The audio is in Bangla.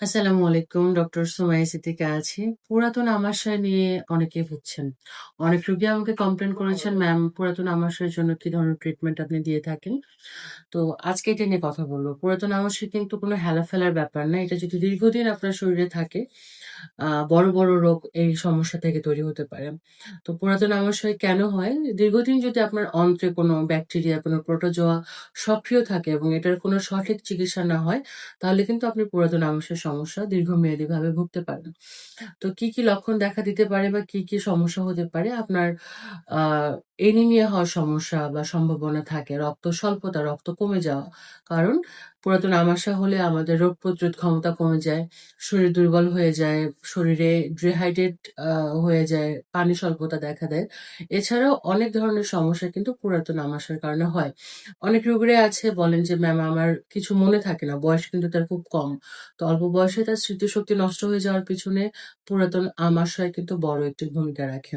আসসালামু আলাইকুম। ডক্টর সুমাইয়া সিদ্দিকা আছি। পুরাতন আমাশয় নিয়ে অনেকেই ভুগছেন। অনেক রোগী আমাকে কমপ্লেন করেছেন, "ম্যাম পুরাতন আমাশয়ের জন্য কি ধরনের ট্রিটমেন্ট আপনি দিয়ে থাকেন?" তো আজকে এটা নিয়ে কথা বলব পুরাতন আমাশয় কিন্তু কোনো হেলাফেলার ব্যাপার না। এটা যদি দীর্ঘদিন আপনার শরীরে থাকে, বড়, বড় রোগ এই সমস্যা থেকে তৈরি হতে পারে। তো পুরাতন আমাশয় কেন হয়? দীর্ঘদিন যদি আপনার অন্ত্রে কোনো ব্যাকটেরিয়া, কোনো প্রোটোজোয়া সক্রিয় থাকে এবং এটার কোনো সঠিক চিকিৎসা না হয়, তাহলে কিন্তু আপনি পুরাতন আমাশয়ের সমস্যা দীর্ঘমেয়াদীভাবে ভুগতে পারেন। তো কি, কি লক্ষণ দেখা দিতে পারে বা কি, কি সমস্যা হতে পারে? আপনার আ অ্যানিমিয়া হওয়ার সমস্যা বা সম্ভাবনা থাকে, রক্ত স্বল্পতা, রক্ত কমে যাওয়া। কারণ পুরাতন আমাশা হলে আমাদের রোগ প্রতিরোধ ক্ষমতা কমে যায়, শরীর দুর্বল হয়ে যায়, শরীরে ডিহাইড্রেট হয়ে যায়, পানি স্বল্পতা দেখা দেয়। এছাড়াও অনেক ধরনের সমস্যা কিন্তু পুরাতন আমাশয়ের কারণে হয়। অনেক রোগীরাই আছে বলেন যে, "ম্যাম আমার কিছু মনে থাকে না। বয়স কিন্তু তার খুব কম।" তো অল্প বয়সে তার স্মৃতিশক্তি নষ্ট হয়ে যাওয়ার পিছনে পুরাতন আমাশয় কিন্তু বড় একটি ভূমিকা রাখে।